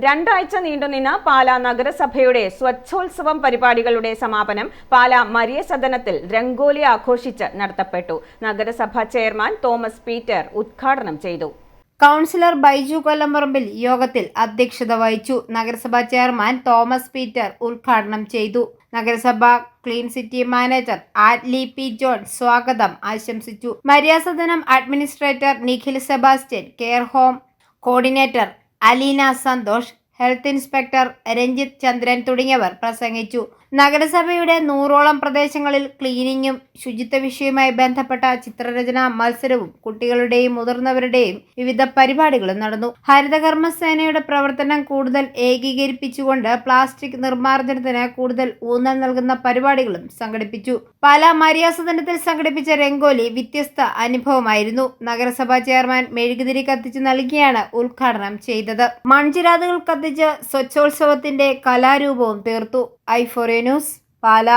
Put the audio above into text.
രണ്ടാഴ്ച നീണ്ടുനിന്ന പാലാ നഗരസഭയുടെ സ്വച്ഛോത്സവം പരിപാടികളുടെ സമാപനം പാലാ മരിയ സദനത്തിൽ രംഗോലി ആഘോഷിച്ച് നടത്തപ്പെട്ടു. നഗരസഭ ചെയർമാൻ തോമസ് പീറ്റർ ഉദ്ഘാടനം ചെയ്തു. കൗൺസിലർ ബൈജു കൊല്ലംപറമ്പിൽ യോഗത്തിൽ അധ്യക്ഷത വഹിച്ചു. നഗരസഭാ ചെയർമാൻ തോമസ് പീറ്റർ ഉദ്ഘാടനം ചെയ്തു. നഗരസഭ clean city manager Attlee P John സ്വാഗതം ആശംസിച്ചു. Maryasadanam administrator Nikhil Sebastian care home coordinator Aleena Santhosh health inspector Ranjith Chandran തുടങ്ങിയവർ പ്രസംഗിച്ചു. നഗരസഭയുടെ നൂറോളം പ്രദേശങ്ങളിൽ ക്ലീനിങ്ങും ശുചിത്വ വിഷയവുമായി ബന്ധപ്പെട്ട ചിത്രരചന മത്സരവും കുട്ടികളുടെയും മുതിർന്നവരുടെയും വിവിധ പരിപാടികളും നടന്നു. ഹരിതകർമ്മസേനയുടെ പ്രവർത്തനം കൂടുതൽ ഏകീകരിപ്പിച്ചുകൊണ്ട് പ്ലാസ്റ്റിക് നിർമ്മാർജനത്തിന് കൂടുതൽ ഊന്നൽ നൽകുന്ന പരിപാടികളും സംഘടിപ്പിച്ചു. പല മര്യാസദനത്തിൽ സംഘടിപ്പിച്ച രംഗോലി വ്യത്യസ്ത അനുഭവമായിരുന്നു. നഗരസഭാ ചെയർമാൻ മെഴുകുതിരി കത്തിച്ചു നൽകിയാണ് ഉദ്ഘാടനം ചെയ്തത്. മൺചിരാതുകൾ കത്തിച്ച് സ്വച്ഛോത്സവത്തിന്റെ കലാരൂപവും തീർത്തു. I news Pala.